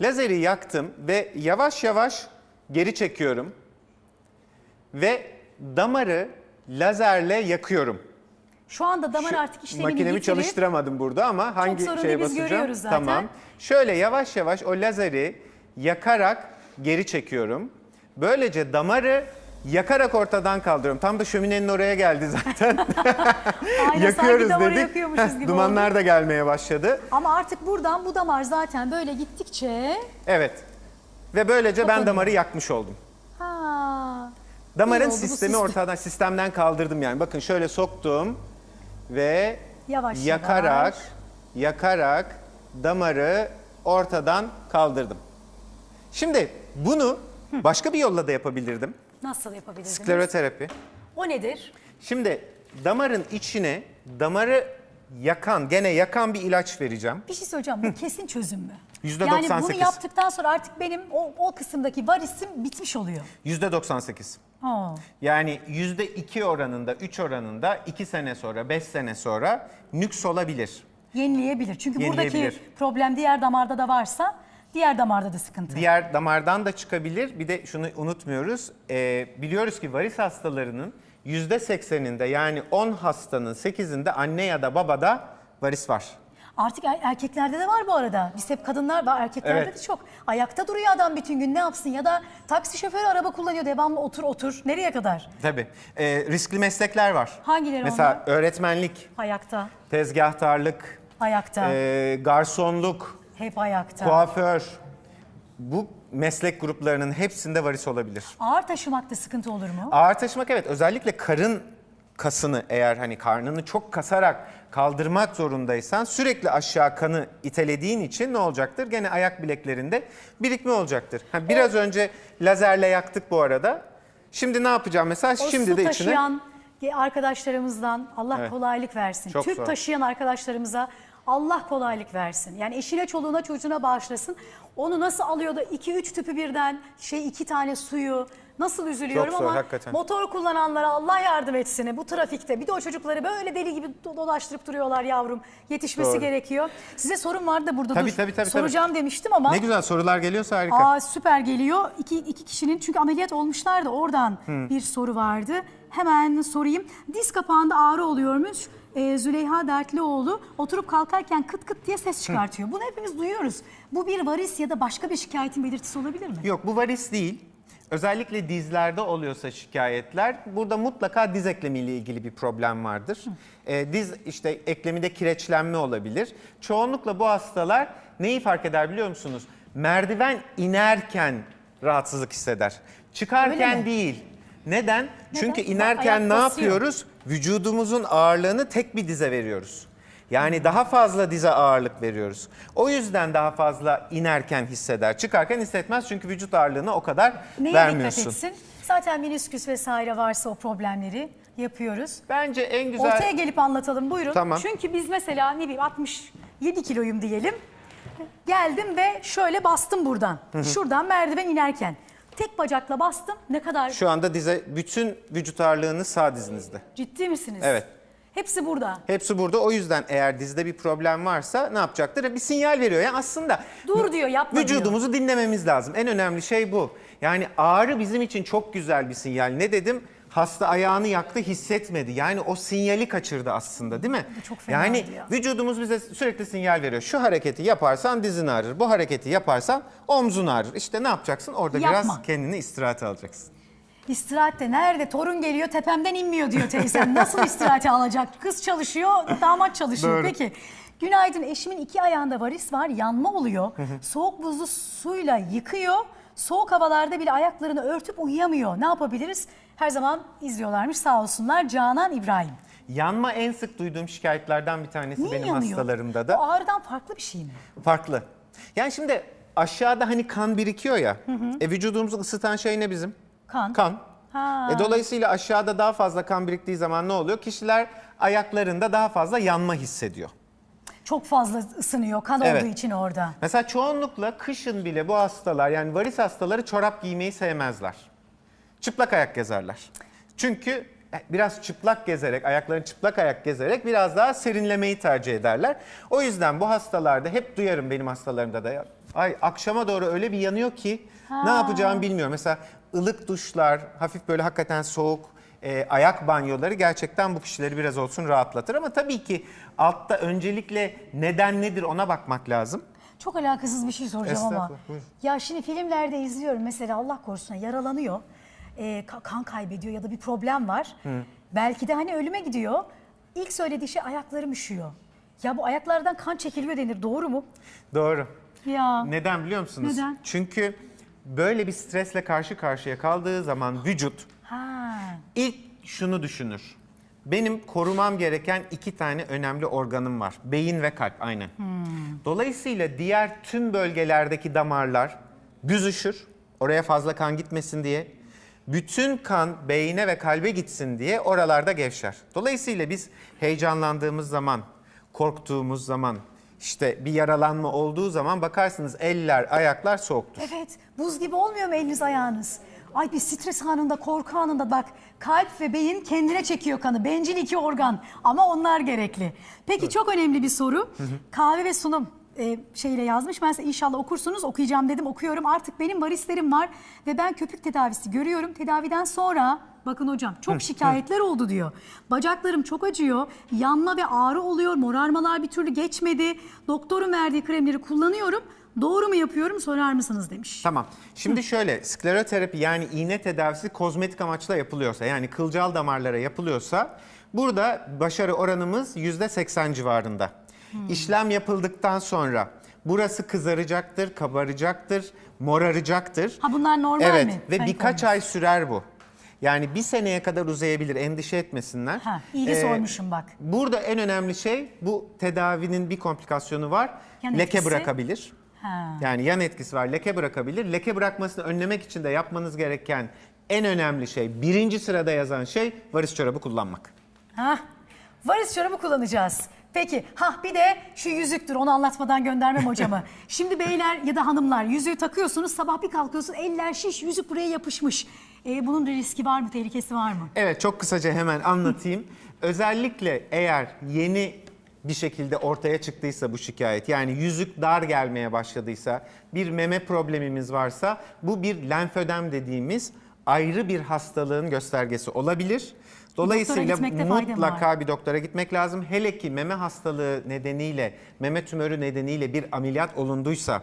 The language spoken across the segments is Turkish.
Lazeri yaktım ve yavaş yavaş geri çekiyorum. Ve damarı lazerle yakıyorum. Şu anda damar Şu artık işlemini Makinemi yitirip- çalıştıramadım burada ama hangi sorun şeye biz basacağım? görüyoruz zaten. Tamam. Şöyle yavaş yavaş o lazeri yakarak geri çekiyorum. Böylece damarı yakarak ortadan kaldırıyorum. Tam da şöminenin oraya geldi zaten. Aynen Yakıyoruz dedik. yakıyormuşuz gibi Dumanlar oldu. da gelmeye başladı. Ama artık buradan bu damar zaten böyle gittikçe Evet. Ve böylece ben Kapanıyor. damarı yakmış oldum. ha Damarın İyi oldu bu sistemi sistem. ortadan sistemden kaldırdım yani. Bakın şöyle soktum ve Yavaş yakarak yavaş. yakarak damarı ortadan kaldırdım. Şimdi bunu başka bir yolla da yapabilirdim. Nasıl yapabilirdiniz? Skleroterapi. O nedir? Şimdi damarın içine damarı yakan, gene yakan bir ilaç vereceğim. Bir şey söyleyeceğim. Bu kesin çözüm mü? Yüzde Yani 98. bunu yaptıktan sonra artık benim o, o kısımdaki varisim bitmiş oluyor. %98. Ha. Yani %2 oranında, 3 oranında 2 sene sonra, 5 sene sonra nüks olabilir. Yenileyebilir. Çünkü buradaki Yenileyebilir. problem diğer damarda da varsa diğer damarda da sıkıntı. Diğer damardan da çıkabilir. Bir de şunu unutmuyoruz. Ee, biliyoruz ki varis hastalarının %80'inde yani 10 hastanın 8'inde anne ya da babada varis var. Artık er- erkeklerde de var bu arada. Biz hep kadınlar var erkeklerde Evet. de çok. Ayakta duruyor adam bütün gün ne yapsın ya da taksi şoförü araba kullanıyor devamlı otur otur. Nereye kadar? Tabii. Ee, riskli meslekler var. Hangileri Mesela onlar? öğretmenlik, Ayakta, tezgahtarlık, ayakta, ee, garsonluk, hep ayakta. kuaför. Bu meslek gruplarının hepsinde varis olabilir. Ağır taşımakta sıkıntı olur mu? Ağır taşımak evet özellikle karın kasını eğer hani karnını çok kasarak kaldırmak zorundaysan sürekli aşağı kanı itelediğin için ne olacaktır? Gene ayak bileklerinde birikme olacaktır. Ha, biraz önce lazerle yaktık bu arada. Şimdi ne yapacağım mesela? O Şimdi su de içine taşıyan arkadaşlarımızdan Allah Evet. kolaylık versin. Çok Tüp zor. taşıyan arkadaşlarımıza Allah kolaylık versin. Yani eşine, çoluğuna, çocuğuna bağışlasın. Onu nasıl alıyor da iki üç tüpü birden şey iki tane suyu nasıl üzülüyorum Çok zor, ama hakikaten. motor kullananlara Allah yardım etsin bu trafikte. Bir de o çocukları böyle deli gibi do- dolaştırıp duruyorlar yavrum. Yetişmesi Doğru. gerekiyor. Size sorum vardı da burada Tabii, dur. tabii, tabii, Soracağım demiştim ama ne güzel sorular geliyorsa harika. Aa süper geliyor. İki, iki kişinin çünkü ameliyat olmuşlar da oradan bir soru vardı. Hemen sorayım. Diz kapağında ağrı oluyormuş. Ee, Züleyha Dertlioğlu oturup kalkarken kıt kıt diye ses çıkartıyor. Bunu hepimiz duyuyoruz. Bu bir varis ya da başka bir şikayetin belirtisi olabilir mi? Yok bu varis değil. Özellikle dizlerde oluyorsa şikayetler burada mutlaka diz eklemiyle ilgili bir problem vardır. Ee, diz işte ekleminde kireçlenme olabilir. Çoğunlukla bu hastalar neyi fark eder biliyor musunuz? Merdiven inerken rahatsızlık hisseder. Öyle Çıkarken mi? değil. Neden? Çünkü inerken ne basıyor. yapıyoruz? Vücudumuzun ağırlığını tek bir dize veriyoruz. Yani daha fazla dize ağırlık veriyoruz. O yüzden daha fazla inerken hisseder. Çıkarken hissetmez çünkü vücut ağırlığını o kadar Neye vermiyorsun. dikkat etsin? Zaten menisküs vesaire varsa o problemleri yapıyoruz. Bence en güzel... Ortaya gelip anlatalım buyurun. Tamam. Çünkü biz mesela ne bileyim 67 kiloyum diyelim. Geldim ve şöyle bastım buradan. Şuradan merdiven inerken. Tek bacakla bastım. Ne kadar Şu anda dize bütün vücut ağırlığını sağ dizinizde. ciddi misiniz? Evet. Hepsi burada. Hepsi burada. O yüzden eğer dizde bir problem varsa ne yapacaktır? Bir sinyal veriyor. Yani aslında Dur diyor, yapma diyor. vücudumuzu dinlememiz lazım. En önemli şey bu. Yani ağrı bizim için çok güzel bir sinyal. Ne dedim? Hasta ayağını yaktı hissetmedi. Yani o sinyali kaçırdı aslında değil mi? çok fenaydı yani ya. vücudumuz bize sürekli sinyal veriyor. Şu hareketi yaparsan dizin ağrır. Bu hareketi yaparsan omzun ağrır. İşte ne yapacaksın? Orada Yapma. biraz kendini istirahate alacaksın. İstirahatte nerede? Torun geliyor tepemden inmiyor diyor teyzem. Nasıl istirahate alacak? Kız çalışıyor, damat çalışıyor. Doğru. Peki. Günaydın. Eşimin iki ayağında varis var. Yanma oluyor. Soğuk buzlu suyla yıkıyor. Soğuk havalarda bile ayaklarını örtüp uyuyamıyor. Ne yapabiliriz? Her zaman izliyorlarmış sağ olsunlar. Canan İbrahim. Yanma en sık duyduğum şikayetlerden bir tanesi Niye benim yanıyor? hastalarımda da. O ağrıdan farklı bir şey mi? Farklı. Yani şimdi aşağıda hani kan birikiyor ya. E vücudumuzu ısıtan şey ne bizim? Kan. Kan. Ha. E dolayısıyla aşağıda daha fazla kan biriktiği zaman ne oluyor? Kişiler ayaklarında daha fazla yanma hissediyor. Çok fazla ısınıyor kan Evet. olduğu için orada. Mesela çoğunlukla kışın bile bu hastalar yani varis hastaları çorap giymeyi sevmezler. Çıplak ayak gezerler. Çünkü biraz çıplak gezerek, ayaklarını çıplak ayak gezerek biraz daha serinlemeyi tercih ederler. O yüzden bu hastalarda hep duyarım benim hastalarımda da ay akşama doğru öyle bir yanıyor ki ne yapacağımı bilmiyorum. Mesela ılık duşlar, hafif böyle hakikaten soğuk e, ayak banyoları gerçekten bu kişileri biraz olsun rahatlatır. Ama tabii ki altta öncelikle neden nedir ona bakmak lazım. Çok alakasız bir şey soracağım ama. Buyurun. Ya şimdi filmlerde izliyorum mesela Allah korusun yaralanıyor. E, ka- kan kaybediyor ya da bir problem var. Belki de hani ölüme gidiyor. İlk söylediği şey ayaklarım üşüyor. Ya bu ayaklardan kan çekiliyor denir doğru mu? Doğru. Ya. Neden biliyor musunuz? Neden? Çünkü böyle bir stresle karşı karşıya kaldığı zaman vücut Ha. ilk şunu düşünür. Benim korumam gereken iki tane önemli organım var. Beyin ve kalp aynen. Dolayısıyla diğer tüm bölgelerdeki damarlar büzüşür. Oraya fazla kan gitmesin diye. Bütün kan beyine ve kalbe gitsin diye oralarda gevşer. Dolayısıyla biz heyecanlandığımız zaman, korktuğumuz zaman, işte bir yaralanma olduğu zaman bakarsınız eller, ayaklar soğuktur. Evet buz gibi olmuyor mu eliniz ayağınız? Ay bir stres anında, korku anında bak kalp ve beyin kendine çekiyor kanı. Bencil iki organ ama onlar gerekli. Peki çok önemli bir soru. Kahve ve sunum e, şeyle yazmış. Ben size inşallah okursunuz. Okuyacağım dedim okuyorum. Artık benim varislerim var ve ben köpük tedavisi görüyorum. Tedaviden sonra bakın hocam çok şikayetler oldu diyor. Bacaklarım çok acıyor. Yanma ve ağrı oluyor. Morarmalar bir türlü geçmedi. Doktorun verdiği kremleri kullanıyorum. Doğru mu yapıyorum sorar mısınız demiş. Tamam. Şimdi şöyle skleroterapi yani iğne tedavisi kozmetik amaçla yapılıyorsa yani kılcal damarlara yapılıyorsa burada başarı oranımız %80 civarında. İşlem yapıldıktan sonra burası kızaracaktır, kabaracaktır, moraracaktır. Ha bunlar normal evet, mi? ve Ben birkaç koymam. ay sürer bu. Yani bir seneye kadar uzayabilir endişe etmesinler. Ha, iyi ki Ee, sormuşum bak. Burada en önemli şey bu tedavinin bir komplikasyonu var. Yan Leke etkisi? bırakabilir. Ha. Yani yan etkisi var, leke bırakabilir. Leke bırakmasını önlemek için de yapmanız gereken en önemli şey, birinci sırada yazan şey varis çorabı kullanmak. Ha, varis çorabı kullanacağız. Peki, ha bir de şu yüzüktür onu anlatmadan göndermem hocamı. Şimdi beyler ya da hanımlar yüzüğü takıyorsunuz sabah bir kalkıyorsun eller şiş yüzük buraya yapışmış. Ee, bunun bir riski var mı, tehlikesi var mı? Evet, çok kısaca hemen anlatayım. Özellikle eğer yeni bir şekilde ortaya çıktıysa bu şikayet, yani yüzük dar gelmeye başladıysa, bir meme problemimiz varsa bu bir lenfödem dediğimiz ayrı bir hastalığın göstergesi olabilir. Dolayısıyla mutlaka bir doktora gitmek lazım. Hele ki meme hastalığı nedeniyle, meme tümörü nedeniyle bir ameliyat olunduysa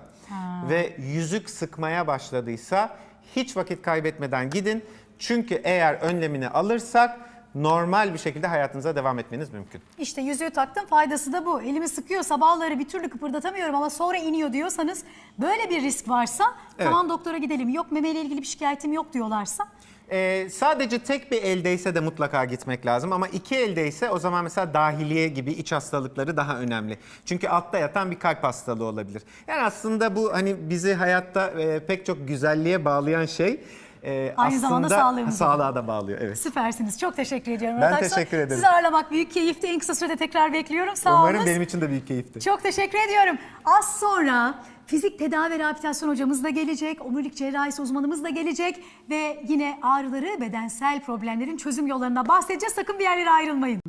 ve yüzük sıkmaya başladıysa hiç vakit kaybetmeden gidin. Çünkü eğer önlemini alırsak normal bir şekilde hayatınıza devam etmeniz mümkün. İşte yüzüğü taktım faydası da bu. Elimi sıkıyor sabahları bir türlü kıpırdatamıyorum ama sonra iniyor diyorsanız böyle bir risk varsa tamam doktora gidelim. Yok memeyle ilgili bir şikayetim yok diyorlarsa Ee, sadece tek bir eldeyse de mutlaka gitmek lazım ama iki eldeyse o zaman mesela dahiliye gibi iç hastalıkları daha önemli. Çünkü altta yatan bir kalp hastalığı olabilir. Yani aslında bu hani bizi hayatta e, pek çok güzelliğe bağlayan şey e, Aynı zamanda sağlığımıza. sağlığa da bağlıyor. Evet. süpersiniz. Çok teşekkür ediyorum. Ben Aksoy. teşekkür ederim. Sizi ağırlamak büyük keyifti. En kısa sürede tekrar bekliyorum. Sağ Umarım olunuz. benim için de büyük keyifti. Çok teşekkür ediyorum. Az sonra fizik tedavi ve rehabilitasyon hocamız da gelecek. Omurilik cerrahisi uzmanımız da gelecek. Ve yine ağrıları, bedensel problemlerin çözüm yollarına bahsedeceğiz. Sakın bir yerlere ayrılmayın.